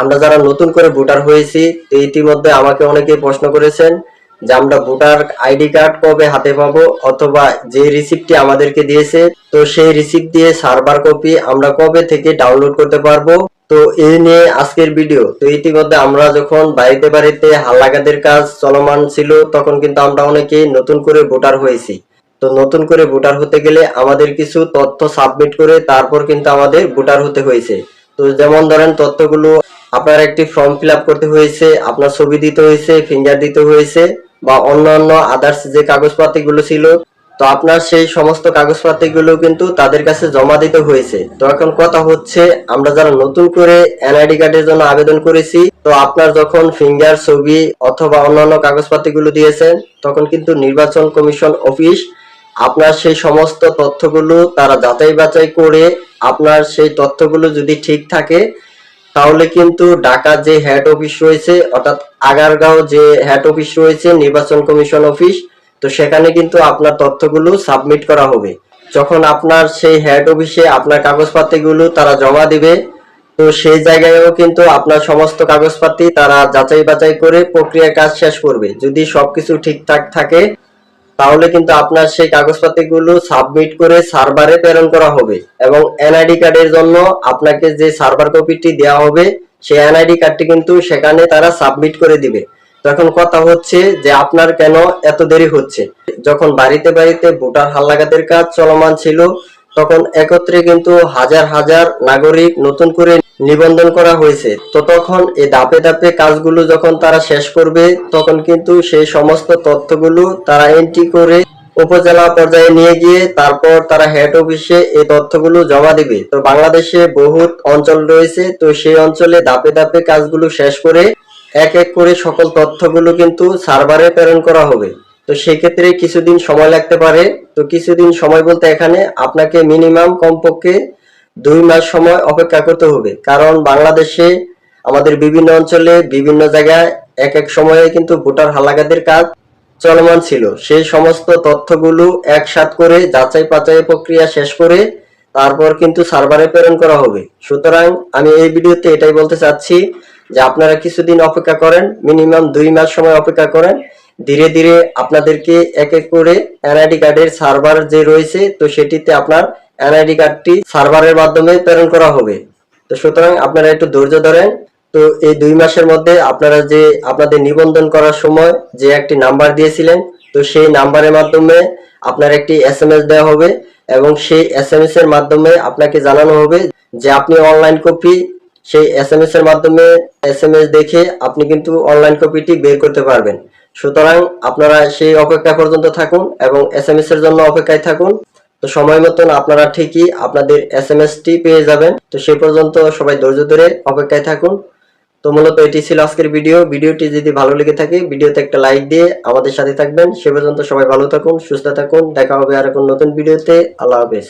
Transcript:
আমরা যারা নতুন করে ভোটার হয়েছি, ইতিমধ্যে আমাকে অনেকে প্রশ্ন করেছেন যে আমরা ভোটার আইডি কার্ড কবে হাতে পাবো অথবা যে রিসিপ্টটি আমাদেরকে দিয়েছে। তো সেই রিসিপ্ট দিয়ে সার্ভার কপি আমরা কবে থেকে ডাউনলোড করতে পারব? তো এই নিয়ে আজকের ভিডিও। তো ইতিমধ্যে আমরা যখন বাড়িতে বাড়িতে হাল্লাগাদের কাজ চলমান ছিল, তখন কিন্তু আমরা অনেকেই নতুন করে ভোটার হয়েছি। তো নতুন করে ভোটার হতে গেলে আমাদের কিছু তথ্য সাবমিট করে তারপর কিন্তু আমাদের ভোটার হতে হয়েছে। তো যেমন ধরেন তথ্যগুলো আপনার একটি ফর্ম ফিল করতে হয়েছে, আপনার ছবি দিতে হয়েছে ফিঙ্গার দিতে হয়েছে, বা অন্যান্য আদার্স যে কাগজপাতিগুলো ছিল, তো আপনার সেই সমস্ত কাগজপাতিগুলো কিন্তু তাদের কাছে জমা দিতে হয়েছে। তো এখন কথা হচ্ছে, আমরা যারা নতুন করে এনআইডি কার্ডের জন্য আবেদন করেছি, তো আপনার যখন ফিঙ্গার ছবি অথবা অন্যান্য কাগজপাতিগুলো দিয়েছেন, তখন কিন্তু নির্বাচন কমিশন অফিস আপনার সেই সমস্ত তথ্যগুলো তারা যাচাই বাছাই করে আপনার সেই তথ্যগুলো যদি ঠিক থাকে, তাহলে কিন্তু ঢাকা যে হেড অফিস রয়েছে, অর্থাৎ আগারগাঁও যে হেড অফিস রয়েছে, নির্বাচন কমিশন অফিস তো সেখানে কিন্তু আপনার তথ্যগুলো সাবমিট করা হবে। যখন আপনার সেই হেড অফিসে আপনার কাগজপাতিগুলো তারা জমা দিবে, তো সেই জায়গায়ও কিন্তু আপনার সমস্ত কাগজপাতি তারা যাচাই বাছাই করে প্রক্রিয়ার কাজ শেষ করবে। যদি সবকিছু ঠিকঠাক থাকে তাহলে কিন্তু আপনার সেই কাগজপাতিগুলো সাবমিট করে সার্ভারে প্রেরণ করা হবে এবং এনআইডি কার্ডের জন্য আপনাকে যে সার্ভার কপিটি দেওয়া হবে, সেই এনআইডি কার্ডটি কিন্তু সেখানে তারা সাবমিট করে দিবে। তখন কথা হচ্ছে যে আপনার কেন এত দেরি হচ্ছে? যখন বাড়িতে বাড়িতে ভোটার হাল্লাগাদের কাজ চলমান ছিল তখন একত্রে কিন্তু হাজার হাজার নাগরিক নতুন করে নিবন্ধন করা হয়েছে। তো তখন এই ধাপে ধাপে কাজগুলো যখন তারা শেষ করবে, তখন কিন্তু সেই সমস্ত তথ্যগুলো তারা এন্ট্রি করে উপজেলা পর্যায়ে নিয়ে গিয়ে তারপর তারা হেড অফিসে এই তথ্যগুলো জমা দিবে। তো বাংলাদেশে বহুত অঞ্চল রয়েছে, তো সেই অঞ্চলে ধাপে ধাপে কাজগুলো শেষ করে এক এক করে সকল তথ্যগুলো কিন্তু সার্ভারে প্রেরণ করা হবে। তো সেক্ষেত্রে কিছুদিন সময় লাগতে পারে। তো কিছুদিন সময় বলতে এখানে আপনাকে মিনিমাম কমপক্ষে দুই মাস সময় অপেক্ষা করতে হবে। কারণ বাংলাদেশে আমাদের বিভিন্ন অঞ্চলে, বিভিন্ন জায়গায় এক এক সময়ে কিন্তু ভোটার হালাকাদের কাজ চলমান ছিল। সেই সমস্ত তথ্যগুলো একসাথ করে যাচাই পাচাই প্রক্রিয়া শেষ করে তারপর কিন্তু সার্ভারে প্রেরণ করা হবে। সুতরাং আমি এই ভিডিওতে এটাই বলতে চাচ্ছি যে আপনারা কিছুদিন অপেক্ষা করেন মিনিমাম দুই মাস সময় অপেক্ষা করেন। ধীরে ধীরে আপনাদেরকে এক এক করে এনআইডি কার্ডের সার্ভার যে রয়েছে, তো সেটিতে আপনার এনআইডি কার্ডটি সার্ভারের মাধ্যমে প্রেরণ করা হবে। তো সুতরাং আপনারা একটু ধৈর্য ধরেন। তো এই দুই মাসের মধ্যে আপনারা যে আপনাদের নিবন্ধন করার সময় যে একটি নাম্বার দিয়েছিলেন, তো সেই নাম্বারের মাধ্যমে আপনার একটি এস এম এস দেওয়া হবে এবং সেই এস এম এস এর মাধ্যমে আপনাকে জানানো হবে যে আপনি অনলাইন কপি, সেই এস এম এস এর মাধ্যমে এস এম এস দেখে আপনি কিন্তু অনলাইন কপিটি বের করতে পারবেন। সুতরাং আপনারা সেই অপেক্ষা পর্যন্ত থাকুন এবং এস এম এর জন্য অপেক্ষায় থাকুন। তো সময় মতন আপনারা ঠিকই আপনাদের এস এম টি পেয়ে যাবেন। তো সেই পর্যন্ত সবাই ধৈর্য ধরে অপেক্ষায় থাকুন। তো মূলত এটি ছিল আজকের ভিডিও। ভিডিওটি যদি ভালো লেগে থাকে, ভিডিওতে একটা লাইক দিয়ে আমাদের সাথে থাকবেন। সে পর্যন্ত সবাই ভালো থাকুন, সুস্থ থাকুন। দেখা হবে আর কোন নতুন ভিডিওতে। আল্লাহ হাফেজ।